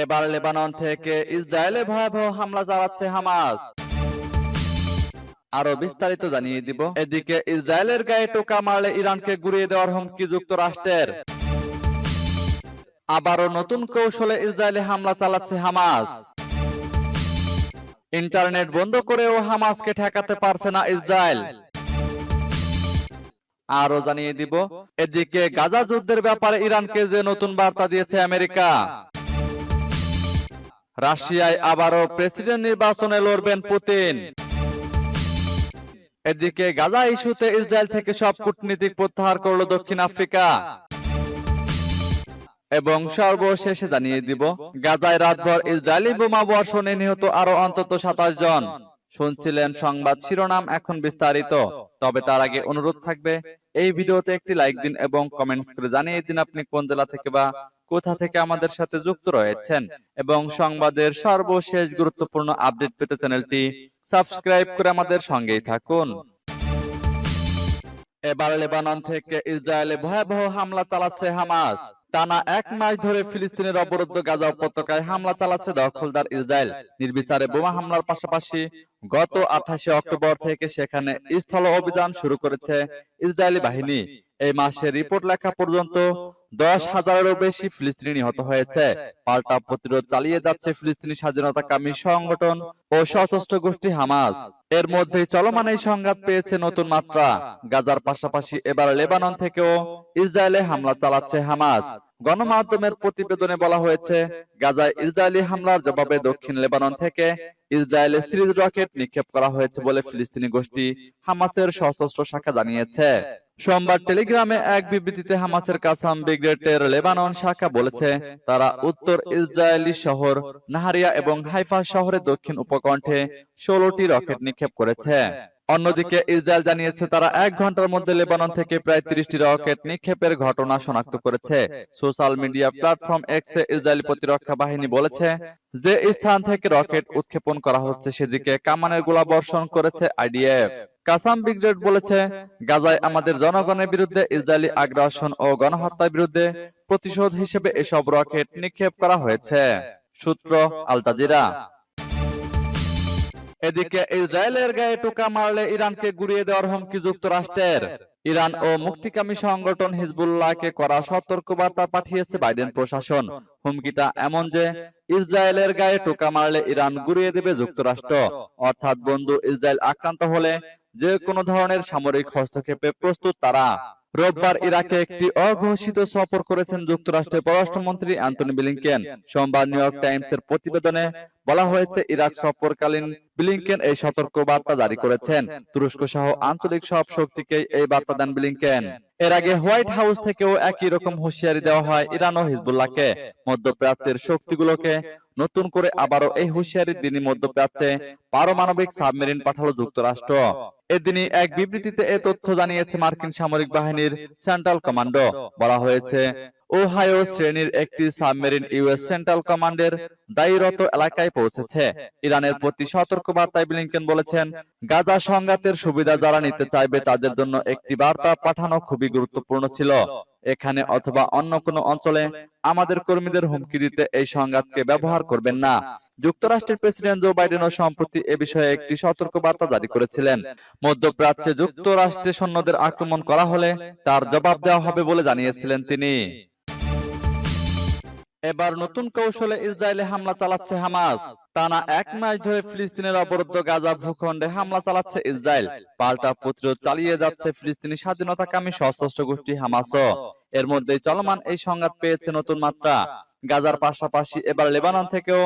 এবার লেবানন থেকে ইসরায়েলে ভয়াবহ হামলা চালাচ্ছে হামাস। আরও বিস্তারিত জানিয়ে দিব। এদিকে ইসরায়েলের গায়ে টোকা মারলে ইরানকে গুড়িয়ে দেওয়ার হুমকি যুক্তরাষ্ট্রের। আবারও নতুন কৌশলে ইসরায়েলে হামলা চালাচ্ছে হামাস। ইন্টারনেট বন্ধ করেও হামাসকে ঠেকাতে পারছে না ইসরায়েল। আরও জানিয়ে দিব, এদিকে গাজা যুদ্ধের ব্যাপারে ইরানকে যে নতুন বার্তা দিয়েছে আমেরিকা। রাশিয়ায় আবারও প্রেসিডেন্ট নির্বাচনে লড়বেন পুতিন। এদিকে গাজা ইস্যুতে ইসরায়েল থেকে সব কূটনীতিক প্রত্যাহার করল দক্ষিণ আফ্রিকা। এবং সর্বশেষে জানিয়ে দিব গাজায় রাতভর ইসরায়েলি বোমা বর্ষণে নিহত আরও অন্তত সাতাশ জন। শুনছিলেন সংবাদ শিরোনাম এখন বিস্তারিত। তবে তার আগে অনুরোধ থাকবে এই ভিডিওতে একটি লাইক দিন এবং কমেন্টস করে জানিয়ে দিন আপনি কোন জেলা থেকে বা কোথা থেকে আমাদের সাথে যুক্ত রয়েছেন এবং সংবাদের সর্বশেষ গুরুত্বপূর্ণ আপডেট পেতে চ্যানেলটি সাবস্ক্রাইব করে আমাদের সঙ্গেই থাকুন। এবার লেবানন থেকে ইসরায়েলে ভয়াবহ হামলা চালাচ্ছে হামাস। টানা এক মাস ধরে ফিলিস্তিনের অবরুদ্ধ গাজা উপত্যকায় হামলা চালাচ্ছে দখলদার ইসরায়েল। নির্বিচারে বোমা হামলার পাশাপাশি গত আঠাশে অক্টোবর থেকে সেখানে স্থল অভিযান শুরু করেছে ইসরায়েলি বাহিনী। এই মাসের রিপোর্ট লেখা পর্যন্ত দশ হাজারেরও বেশি ফিলিস্তিনি নিহত হয়েছে। পাল্টা প্রতিরোধ চালিয়ে যাচ্ছে ফিলিস্তিনি স্বাধীনতাকামী সংগঠন ও সশস্ত্র গোষ্ঠী হামাস। এর মধ্যে চলমান এই সংঘাত পেয়েছে নতুন মাত্রা। গাজার পাশাপাশি এবার লেবানন থেকেও ইসরায়েলে হামলা চালাচ্ছে হামাস। গণমাধ্যমের প্রতিবেদনে বলা হয়েছে, গাজায় ইসরায়েলি হামলার জবাবে দক্ষিণ লেবানন থেকে ইসরায়েলে সিরিজ রকেট নিক্ষেপ করা হয়েছে বলে ফিলিস্তিনি গোষ্ঠী হামাসের সশস্ত্র শাখা জানিয়েছে। সোমবার টেলিগ্রামে এক বিবৃতিতে হামাসের কাসাম ব্রিগেডের লেবানন শাখা বলেছে, তারা উত্তর ইসরায়েলি শহর নাহারিয়া এবং হাইফা শহরের দক্ষিণ উপকণ্ঠে ষোলোটি রকেট নিক্ষেপ করেছে। অন্যদিকে ইসরায়েল জানিয়েছে তারা এক ঘণ্টার মধ্যে লেবানন থেকে প্রায় তিরিশটি রকেট নিক্ষেপের ঘটনা শনাক্ত করেছে। সোশ্যাল মিডিয়া প্ল্যাটফর্ম এক্সে ইসরায়েলি প্রতিরক্ষা বাহিনী বলেছে যে স্থান থেকে রকেট উৎক্ষেপণ করা হচ্ছে, সেদিকে কামানের গোলা বর্ষণ করেছে আইডিএফ। কাসাম ব্রিগেড বলেছে, গাজায় আমাদের জনগণের বিরুদ্ধে ইসরায়েলি আগ্রাসন ও গণহত্যার বিরুদ্ধে প্রতিশোধ হিসেবে এসব রকেট নিক্ষেপ করা হয়েছে। সূত্র আল জাজিরা। এদিকে ইসরায়েলের গায়ে টোকা মারলে ইরানকে গুড়িয়ে দেওয়ার হুমকি যুক্তরাষ্ট্রের। ইরান ও মুক্তিকামী সংগঠন হিজবুল্লাহকে করা সতর্কবার্তা পাঠিয়েছে বাইডেন প্রশাসন। হুমকিটা এমন যে ইসরায়েলের গায়ে টোকা মারলে ইরান গুড়িয়ে দেবে যুক্তরাষ্ট্র। অর্থাৎ বন্ধু ইসরায়েল আক্রান্ত হলে যে কোনো ধরনের সামরিক হস্তক্ষেপে প্রস্তুত তারা। রোববার ইরাকে একটি অঘোষিত সফর করেছেন যুক্তরাষ্ট্রের পররাষ্ট্রমন্ত্রী অ্যান্টনি ব্লিংকেন সোমবার নিউ ইয়র্ক টাইমস এর প্রতিবেদনে বলা হয়েছে ইরাক সফরকালীন ব্লিংকেন এই সতর্ক বার্তা জারি করেছেন। তুরস্ক সহ আঞ্চলিক সব শক্তিকে এই বার্তা দেন ব্লিংকেন এর আগে হোয়াইট হাউস থেকেও একই রকম হুঁশিয়ারি দেওয়া হয় ইরান ও হিজবুল্লাহকে। মধ্যপ্রাচ্যের শক্তিগুলোকে নতুন করে আবারও এই হুঁশিয়ারির দিনই মধ্যপ্রাচ্যে পারমাণবিক সাবমেরিন পাঠালো যুক্তরাষ্ট্র। এদিনই এক বিবৃতিতে এ তথ্য জানিয়েছে মার্কিন সামরিক বাহিনীর সেন্ট্রাল কমান্ডো। বলা হয়েছে, ওহাইও শ্রেণির একটি সাবমেরিন ইউএস সেন্ট্রাল কমান্ডের দায়ীরত এলাকায় পৌঁছেছে। ইরানের প্রতি সতর্ক বার্তায় ব্লিংকেন বলেছেন, গাজা সংঘাতের সুবিধা যারা নিতে চাইবে তাদের জন্য একটি বার্তা পাঠানো খুবই গুরুত্বপূর্ণ ছিল। এখানে অথবা অন্য কোনো অঞ্চলে আমাদের কর্মীদের হুমকি দিতে এই সংঘাতকে ব্যবহার করবেন না। যুক্তরাষ্ট্রের প্রেসিডেন্ট জো বাইডেনও সম্প্রতি এ বিষয়ে একটি সতর্ক বার্তা জারি করেছিলেন। মধ্যপ্রাচ্যে যুক্তরাষ্ট্রে সৈন্যদের আক্রমণ করা হলে তার জবাব দেওয়া হবে বলে জানিয়েছিলেন তিনি। এবার নতুন কৌশলে ইসরায়েলে হামলা চালাচ্ছে হামাস। টানা এক মাস ধরে ফিলিস্তিনের অবরুদ্ধ গাজা ভূখণ্ডে হামলা চালাচ্ছে ইসরায়েল। পাল্টা প্রতিরোধ চালিয়ে যাচ্ছে ফিলিস্তিনি স্বাধীনতাকামী সশস্ত্র গোষ্ঠী হামাসও। এর মধ্যে চলমান এই সংঘাত পেয়েছে নতুন মাত্রা। গাজার পাশাপাশি এবার লেবানন থেকেও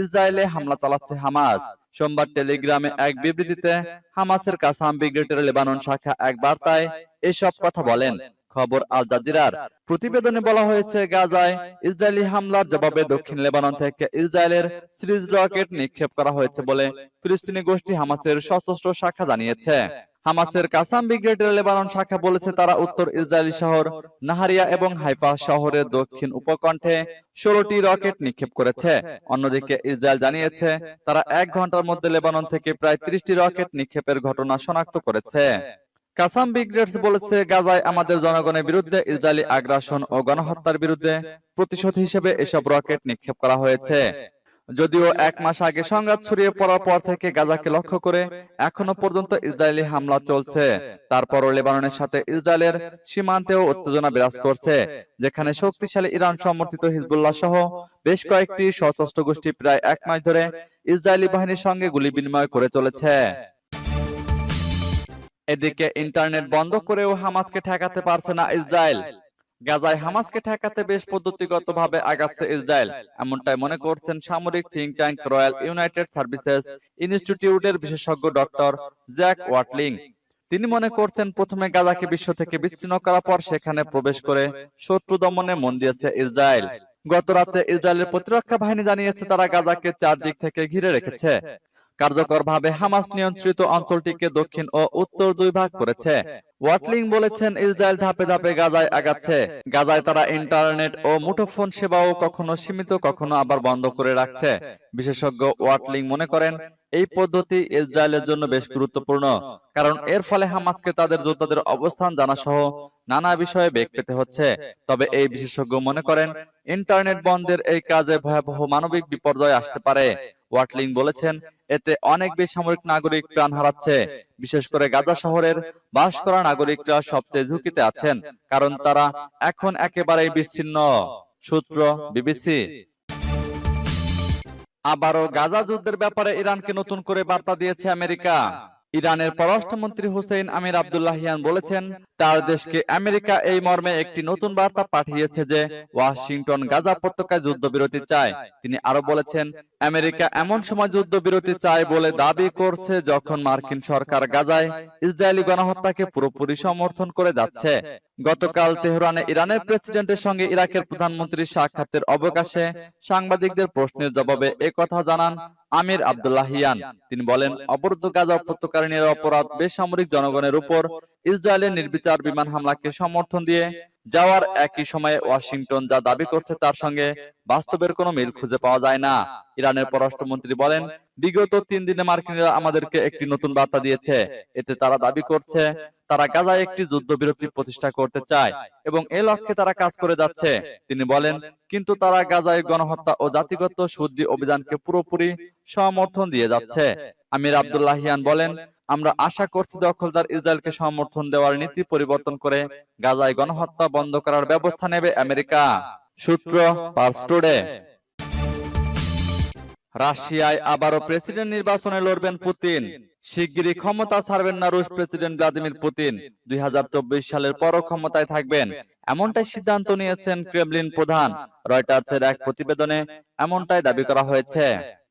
ইসরায়েলে হামলা চালাচ্ছে হামাস। সোমবার টেলিগ্রামে এক বিবৃতিতে হামাসের কাসাম ব্রিগেডের লেবানন শাখা এক বার্তায় এসব কথা বলেন। খবর আল জাজিরার। প্রতিবেদনে বলা হয়েছে, গাজায় ইসরায়েলি হামলার জবাবে দক্ষিণ লেবানন থেকে ইসরায়েলের সিরিজ রকেট নিক্ষেপ করা হয়েছে বলে ফিলিস্তিনি গোষ্ঠী হামাসের সশস্ত্র শাখা জানিয়েছে। হামাসের কাসাম ব্রিগেডের লেবানন শাখা বলেছে, তারা উত্তর ইসরায়েলি শহর নাহারিয়া এবং হাইফা শহরের দক্ষিণ উপকণ্ঠে ষোলোটি রকেট নিক্ষেপ করেছে। অন্যদিকে ইসরায়েল জানিয়েছে, তারা এক ঘণ্টার মধ্যে লেবানন থেকে প্রায় ত্রিশটি রকেট নিক্ষেপের ঘটনা শনাক্ত করেছে। কাসাম ব্রিগেডস বলেছে গাজায় আমাদের জনগণের বিরুদ্ধে ইসরায়েলি আগ্রাসন ও গণহত্যার বিরুদ্ধে প্রতিশোধ হিসেবে এসব রকেট নিক্ষেপ করা হয়েছে। যদিও এক মাস আগে সংঘাত ছড়িয়ে পড়ার পর থেকে গাজাকে লক্ষ্য করে এখনও পর্যন্ত ইসরায়েলি হামলা চলছে। তারপরও লেবাননের সাথে ইসরায়েলের সীমান্তেও উত্তেজনা বিরাজ করছে যেখানে শক্তিশালী ইরান সমর্থিত হিজবুল্লাহ সহ বেশ কয়েকটি সশস্ত্র গোষ্ঠী প্রায় এক মাস ধরে ইসরায়েলি বাহিনীর সঙ্গে গুলি বিনিময় করে চলেছে। এদিকে ইন্টারনেট বন্ধ করেও হামাসকে ঠেকাতে পারছে না ইসরায়েল। গাজায় হামাসকে ঠেকাতে বেশ পদ্ধতিগতভাবে আগাচ্ছে ইসরায়েল। এমনটাই মনে করছেন সামরিক think tank Royal United Services ইনস্টিটিউটের বিশেষজ্ঞ ডক্টর জ্যাক ওয়াটলিং। তিনি মনে করছেন প্রথমে গাজাকে বিশ্ব থেকে বিচ্ছিন্ন করার পর সেখানে প্রবেশ করে শত্রু দমনে মন দিয়েছে ইসরায়েল। গত রাতে ইসরায়েলের প্রতিরক্ষা বাহিনী জানিয়েছে তারা গাজাকে চারদিক থেকে ঘিরে রেখেছে। কার্যকরভাবে হামাস নিয়ন্ত্রিত অঞ্চলটিকে দক্ষিণ ও উত্তর দুই ভাগ করেছে। ওয়াটলিং বলেছেন, ইসরায়েল ধাপে ধাপে গাজায় আগাচ্ছে। গাজায় তারা ইন্টারনেট ও মুঠোফোন সেবাও কখনো সীমিত, কখনো আবার বন্ধ করে রাখছে। বিশেষজ্ঞ ওয়াটলিং মনে করেন, এই পদ্ধতি ইসরায়েলের জন্য বেশ গুরুত্বপূর্ণ, কারণ এর ফলে হামাসকে তাদের যোদ্ধাদের অবস্থান জানা সহ নানা বিষয়ে বেগ পেতে হচ্ছে। তবে এই বিশেষজ্ঞ মনে করেন, ইন্টারনেট বন্ধের এই কাজে ভয়াবহ মানবিক বিপর্যয় আসতে পারে। ওয়াটলিং বলেছেন এতে অনেক বেসামরিক নাগরিক প্রাণ হারাচ্ছে। বিশেষ করে গাজা শহরের বাস করা নাগরিকরা সবচেয়ে ঝুঁকিতে আছেন, কারণ তারা এখন একেবারেই বিচ্ছিন্ন। সূত্র বিবিসি। আবারও গাজা যুদ্ধের ব্যাপারে ইরানকে নতুন করে বার্তা দিয়েছে আমেরিকা। ইরানের পররাষ্ট্রমন্ত্রী হুসেইন আমির আবদুল্লাহিয়ান বলেছেন, তার দেশকে আমেরিকা এই মর্মে একটি নতুন বার্তা পাঠিয়েছে যে ওয়াশিংটন গাজা উপত্যকায় যুদ্ধবিরতি চায়। তিনি আরও বলেছেন, আমেরিকা এমন সময় যুদ্ধবিরতি চায় বলে দাবি করছে যখন মার্কিন সরকার গাজায় ইসরায়েলি গণহত্যাকে পুরোপুরি সমর্থন করে যাচ্ছে। গতকাল তেহরানে ইরানের প্রেসিডেন্টের সঙ্গে ইরাকের প্রধানমন্ত্রীর সাক্ষাতের অবকাশে সাংবাদিকদের প্রশ্নের জবাবে কথা জানান আমির আবদুল্লাহিয়ান তিনি বলেন অবরুদ্ধ গাজা উপত্যকার অপরাধ বেসামরিক জনগণের উপর ইসরায়েলের নির্বিচার বিমান হামলাকে সমর্থন দিয়ে যাওয়ার একই সময়ে ওয়াশিংটন যা দাবি করছে তার সঙ্গে বাস্তবের কোনো মিল খুঁজে পাওয়া যায় না। ইরানের পররাষ্ট্রমন্ত্রী বলেন বিগত তিন দিনে মার্কিনীরা আমাদেরকে একটি নতুন বার্তা দিয়েছে। এতে তারা দাবি করছে তারা গাজায় একটি যুদ্ধবিরতি প্রতিষ্ঠা করতে চায় এবং এ লক্ষ্যে তারা কাজ করে যাচ্ছে। তিনি বলেন কিন্তু তারা গাজায় গণহত্যা ও জাতিগত শুদ্ধি অভিযানকে পুরোপুরি সমর্থন দিয়ে যাচ্ছে। আমির আব্দুল্লাহিয়ান বলেন আমরা আশা করছি দখলদার ইসরায়েলকে সমর্থন দেওয়ার নীতি পরিবর্তন করে গাজায় গণহত্যা বন্ধ করার ব্যবস্থা নেবে আমেরিকা। সূত্র পার্সটুডে রাশিয়ায় আবারও প্রেসিডেন্ট নির্বাচনে লড়বেন পুতিন। শিগগিরই ক্ষমতা ছাড়বেন না রুশ প্রেসিডেন্ট ভ্লাদিমির পুতিন। দুই হাজার চব্বিশ সালের পরও ক্ষমতায় থাকবেন। এমনটাই সিদ্ধান্ত নিয়েছেন ক্রেমলিন প্রধান। রয়টার্সের এক প্রতিবেদনে এমনটাই দাবি করা হয়েছে।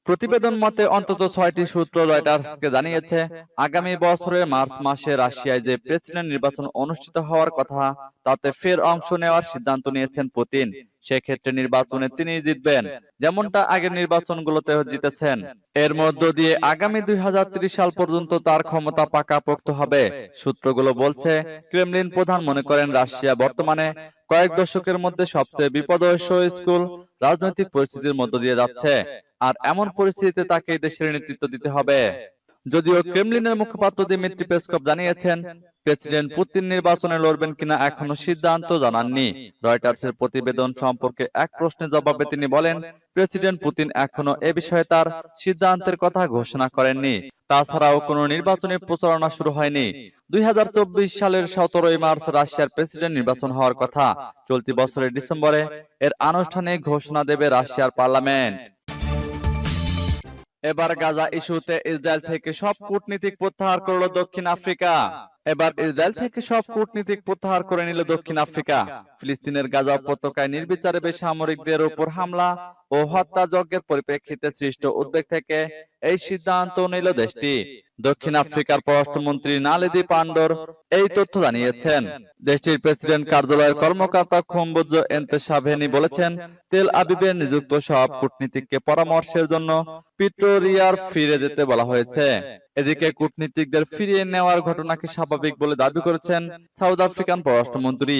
প্রতিবেদন মতে অন্তত ছয়টি সূত্র রয়টার্সকে জানিয়েছে আগামী বছরের মার্চ মাসে রাশিয়ায় যে প্রেসিডেন্ট নির্বাচন অনুষ্ঠিত হওয়ার কথা তাতে ফের অংশ নেওয়ার সিদ্ধান্ত নিয়েছেন পুতিন। সেক্ষেত্রে নির্বাচনে তিনি জিতবেন। যেমনটা আগের নির্বাচনগুলোতে জিতেছেন। এর মধ্য দিয়ে আগামী দুই হাজার ত্রিশ সাল পর্যন্ত তার ক্ষমতা পাকাপোক্ত হবে। সূত্রগুলো বলছে ক্রেমলিন প্রধান মনে করেন রাশিয়া বর্তমানে কয়েক দশকের মধ্যে সবচেয়ে বিপদস্য স্কুল রাজনৈতিক পরিস্থিতির মধ্য দিয়ে যাচ্ছে আর এমন পরিস্থিতিতে তাকে দেশের নেতৃত্ব দিতে হবে। যদিও ক্রেমলিনের মুখপাত্র দিমিত্রি পেসকপ জানিয়েছেন প্রেসিডেন্ট পুতিন নির্বাচনে লড়বেন কিনা এখনও সিদ্ধান্ত জানাননি। রয়টার্সের প্রতিবেদন সম্পর্কে এক প্রশ্নের জবাবে তিনি বলেন, প্রেসিডেন্ট পুতিন এখনও এ বিষয়ে তার সিদ্ধান্তের কথা ঘোষণা করেননি। তাছাড়াও কোনো নির্বাচনী প্রচারণা শুরু হয়নি। দুই সালের সতেরোই মার্চ রাশিয়ার প্রেসিডেন্ট নির্বাচন হওয়ার কথা। চলতি বছরের ডিসেম্বরে এর আনুষ্ঠানিক ঘোষণা দেবে রাশিয়ার পার্লামেন্ট। এবার গাজা ইস্যুতে ইসরায়েল থেকে সব কূটনীতিক প্রত্যাহার করল দক্ষিণ আফ্রিকা। এবার ইসরায়েল থেকে সব কূটনীতিক প্রত্যাহার করে নিল দক্ষিণ আফ্রিকা। ফিলিস্তিনের গাজা উপত্যকায় নির্বিচারে বেসামরিকদের উপর হামলা ও হত্যাযজ্ঞের পরিপ্রেক্ষিতে সৃষ্ট উদ্বেগ থেকে এই সিদ্ধান্ত নিল দেশটি। দক্ষিণ আফ্রিকার পররাষ্ট্রমন্ত্রী নালেদি পান্ডর এই তথ্য জানিয়েছেন। দেশটির প্রেসিডেন্ট কার্যালয়ের কর্মকর্তা এন্তেসাভেনি বলেছেন, তেল নিযুক্ত সব কূটনীতিককে পরামর্শের জন্য পিট্রোরিয়ার ফিরে যেতে বলা হয়েছে। এদিকে কূটনীতিকদের ফিরিয়ে নেওয়ার ঘটনাকে স্বাভাবিক বলে দাবি করেছেন সাউথ আফ্রিকান পররাষ্ট্রমন্ত্রী।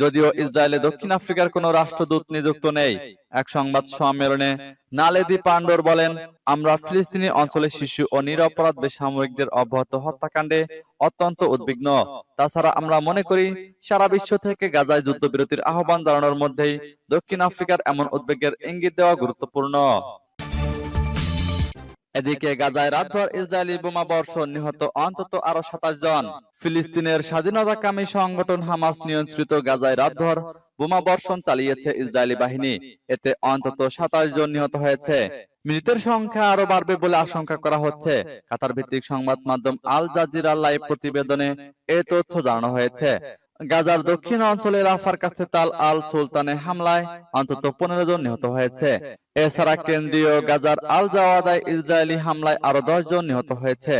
যদিও ইসরায়েলে দক্ষিণ আফ্রিকার কোনো রাষ্ট্রদূত নিযুক্ত নেই, এক সংবাদ সম্মেলনে নালেদি পান্ডর বলেন, আমরা ফিলিস্তিনি অঞ্চলে শিশু ও নিরপরাধ বেসামরিকদের অব্যাহত হত্যাকাণ্ডে অত্যন্ত উদ্বিগ্ন। তাছাড়া আমরা মনে করি, সারা বিশ্ব থেকে গাজায় যুদ্ধবিরতির আহ্বান জানানোর মধ্যেই দক্ষিণ আফ্রিকার এমন উদ্বেগের ইঙ্গিত দেওয়া গুরুত্বপূর্ণ। এদিকে গাজায় রাতভর ইসরায়েলি বোমা বর্ষণ নিহত অন্তত আরও সাতাশ জন। ফিলিস্তিনের স্বাধীনতাকামী সংগঠন হামাস নিয়ন্ত্রিত গাজায় রাতভর বোমা বর্ষণ চালিয়েছে ইসরায়েলি বাহিনী। এতে অন্তত সাতাশ জন নিহত হয়েছে। মৃতের সংখ্যা আরও বাড়বে বলে আশঙ্কা করা হচ্ছে। কাতার ভিত্তিক সংবাদ মাধ্যম আল জাজিরা লাইভ প্রতিবেদনে এ তথ্য জানানো হয়েছে। গাজার দক্ষিণ অঞ্চলে রাফার কাছে তাল আল সুলতানে হামলায় অন্তত পনেরো জন নিহত হয়েছে। এছাড়া কেন্দ্রীয় গাজার আল জাওয়াদায় ইসরায়েলি হামলায় আরও দশ জন নিহত হয়েছে।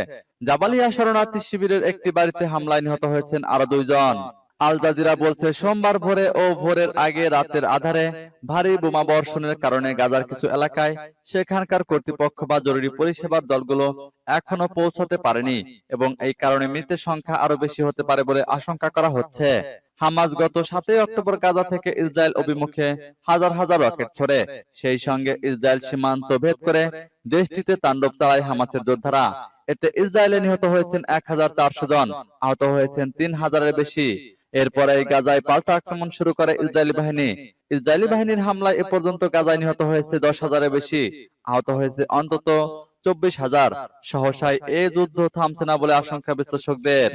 জাবালিয়া শরণার্থী শিবিরের একটি বাড়িতে হামলায় নিহত হয়েছেন আরও দুইজন। আল জাজিরা বলছে, সোমবার ভোরে ও ভোরের আগে রাতের আধারে ভারী বোমা বর্ষণের কারণে গাজার কিছু এলাকায় সেখানকার কর্তৃপক্ষ বা জরুরি পরিষেবার দলগুলো এখনও পৌঁছাতে পারেনি এবং এই কারণে মৃতের সংখ্যা আরও বেশি হতে পারে বলে আশঙ্কা করা হচ্ছে। হামাস গত সাতই অক্টোবর গাজা থেকে ইসরায়েল অভিমুখে হাজার হাজার রকেট ছড়ে। সেই সঙ্গে ইসরায়েল সীমান্ত ভেদ করে দেশটিতে তাণ্ডব চালায় হামাসের যোদ্ধারা। এতে ইসরায়েলে নিহত হয়েছেন এক হাজার চারশো জন, আহত হয়েছেন তিন হাজারের বেশি। এরপরে গাজায় পাল্টা আক্রমণ শুরু করে ইসরায়েলি বাহিনী। ইসরায়েলি বাহিনীর হামলায় এ পর্যন্ত গাজায় নিহত হয়েছে দশ হাজারের বেশি। আহত হয়েছে অন্তত চব্বিশ হাজার। সহসায় এ যুদ্ধ থামছে না বলে আশঙ্কা বিশ্লেষকদের।